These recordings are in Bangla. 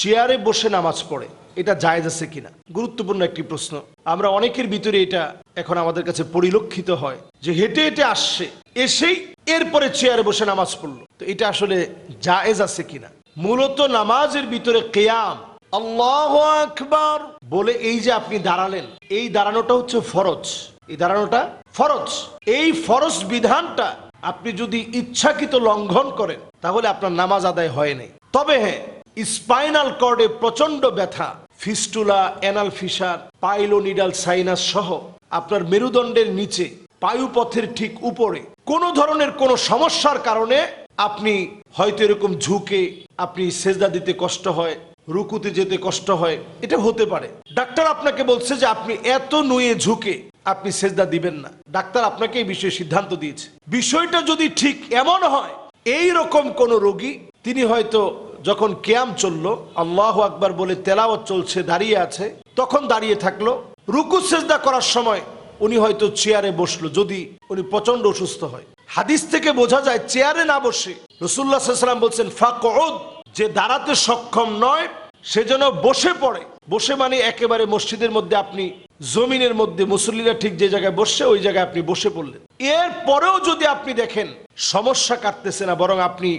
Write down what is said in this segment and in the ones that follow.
চেয়ারে বসে নামাজ পড়ে। এটা জায়েজ আছে কিনা? গুরুত্বপূর্ণ একটি প্রশ্ন। আমরা অনেকের ভিতরে এটা এখন আমাদের কাছে পরিলক্ষিত হয় যে হেঁটে হেঁটে আসছে, এসেই এরপরে চেয়ারে বসে নামাজ পড়ল। তো এটা আসলে জায়েজ আছে কিনা? মূলত নামাজের ভিতরে কেয়াম, আল্লাহ আকবার বলে এই যে আপনি দাঁড়ালেন, এই দাঁড়ানোটা হচ্ছে ফরজ। এই দাঁড়ানোটা ফরজ। এই ফরজ বিধানটা আপনি যদি ইচ্ছাকৃত লঙ্ঘন করেন, তাহলে আপনার নামাজ আদায় হয় নাই। তবে হ্যাঁ স্পাইনাল কর্ডে প্রচণ্ড ব্যথা, fistula anal fissure pilonidal sinus সহ আপনার মেরুদণ্ডের নিচে, পায়ুপথের ঠিক উপরে, কোনো ধরনের কোনো সমস্যার কারণে আপনি হয়তো এরকম ঝুঁকে, আপনি সেজদা দিতে কষ্ট হয়, রুকুতে যেতে কষ্ট হয়, এটা হতে পারে। ডাক্তার আপনাকে বলছে যে আপনি এত নুয়ে ঝুঁকে আপনি সেজদা দিবেন না। ডাক্তার আপনাকে এই বিষয়ে সিদ্ধান্ত দিয়েছে। বিষয়টা যদি ঠিক এমন হয়, এই রকম কোন রোগী, তিনি হয়তো যখন ক্যাম চলল, আল্লাহ আকবার বলে তেলাওয়াত চলছে, দাঁড়িয়ে আছে, তখন দাঁড়িয়ে থাকল। রুকু, সেজদা করার সময় উনি হয়তো চেয়ারে বসল, যদি উনি প্রচণ্ড অসুস্থ হয়। হাদিস থেকে বোঝা যায়, চেয়ারে না বসে রসুল্লাহ সাল্লাম বলছেন, ফাকউদ যে দাঁড়াতে সক্ষম নয়, সে যেন বসে পড়ে। বসে মানে একেবারে মসজিদের মধ্যে আপনি, জমিনের মধ্যে, মুসল্লিরা ঠিক যে জায়গায় বসছে, ওই জায়গায় আপনি বসে পড়লেন। এর পরেও যদি আপনি দেখেন, সমস্যা কাটতেছে না, বরং আপনি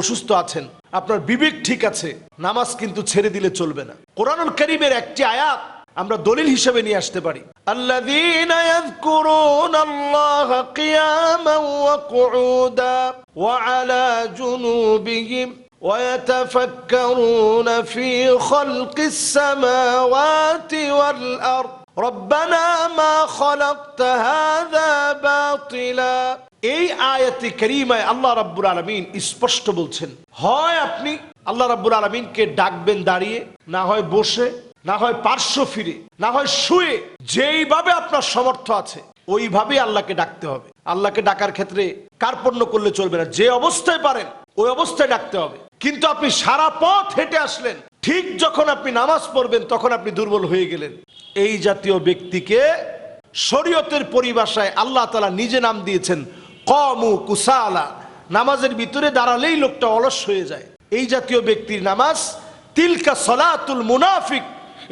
অসুস্থ আছেন আপনার বিবেক ঠিক আছে নামাজ কিন্তু ছেড়ে দিলে চলবে না কোরআনুল করিমের একটি আয়াত আমরা দলিল হিসেবে নিয়ে আসতে পারি আল্লাযীনা ইয়াযকুরুনা আল্লাহ কিয়ামান ওয়া কুউদা ওয়া আলা জুনুবিহিম ويتفكرون في خلق السماوات والأرض ربنا ما خلقت هذا باطلا এই আয়াতে করিমায় আল্লাহ রাব্বুল আলমিন স্পষ্ট বলছেন, হয় আপনি আল্লাহ রাব্বুল আলমিনকে ডাকবেন দাঁড়িয়ে, না হয় বসে, না হয় পার্শ্ব ফিরে, না হয় শুয়ে, যেইভাবে আপনার সমর্থ আছে ওইভাবে আল্লাহকে ডাকতে হবে। আল্লাহকে ডাকার ক্ষেত্রে কার্পণ্য করলে চলবে না, যে অবস্থায় পারেন, ওই অবস্থায় ডাকতে হবে। কিন্তু আপনি সারা পথ হেঁটে আসলেন, ঠিক যখন আপনি নামাজ পড়বেন, তখন আপনি দুর্বল হয়ে গেলেন। এই জাতীয় ব্যক্তিকে শরীয়তের পরিভাষায় আল্লাহ তালা নিজে নাম দিয়েছেন কমু কুসালা। নামাজের ভিতরে দাঁড়ালেই লোকটা অলস হয়ে যায়। এই জাতীয় ব্যক্তির নামাজ, তিলকা সলাতুল মুনাফিক,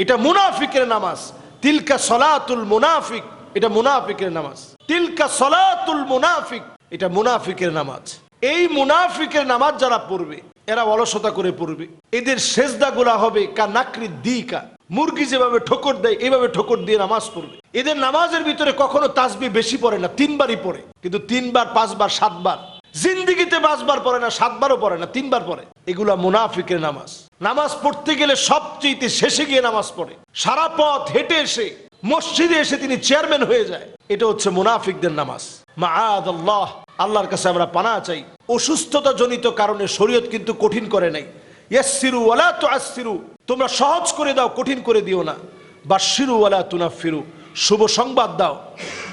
এটা মুনাফিকের নামাজ। তিলকা সলাতুল মুনাফিক, এটা মুনাফিকের নামাজ। তিলকা সলাতুল মুনাফিক, এটা মুনাফিকের নামাজ। এই মুনাফিকের নামাজ যারা পড়বে, এরা অলসতা করে পড়বে। এদের সেজদা গুলা হবে কা নাকরি দিকা মুরগি যেভাবে ঠোকর দেয়, এইভাবে ঠোকর দিয়ে নামাজ পড়বে। এদের নামাজের ভিতরে কখনো তাসবি বেশি পড়ে না, তিনবারই পড়ে। কিন্তু তিনবার, পাঁচবার, সাতবার। জিন্দিগিতে পাঁচবার পড়ে না, সাতবারও পড়ে না, তিনবার পড়ে। এগুলা মুনাফিকের নামাজ। নামাজ পড়তে গেলে সবচেয়ে শেষে গিয়ে নামাজ পড়ে। সারা পথ হেঁটে এসে, মসজিদে এসে তিনি চেয়ারম্যান হয়ে যায়। এটা হচ্ছে মুনাফিকদের নামাজ। আল্লাহ আল্লাহর কাছে আমরা পানা চাই। অসুস্থতা জনিত কারণে শরীয়ত কিন্তু কঠিন করে নাই। তোমরা সহজ করে দাও, কঠিন করে দিও না। বাশিরু ওয়ালা তুনাফিরু। শুভ সংবাদ দাও।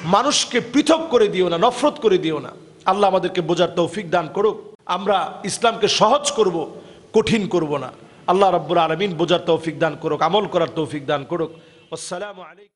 মানুষকে পৃথক করে দিও না, নফরত করে দিও না। আল্লাহ আমাদেরকে বোঝার তৌফিক দান করুক। আমরা ইসলামকে সহজ করব, কঠিন করব না। আল্লাহ রাব্বুল আলামিন বোঝার তৌফিক দান করুক, আমল করার তৌফিক দান করুক। আসসালামু আলাইকুম।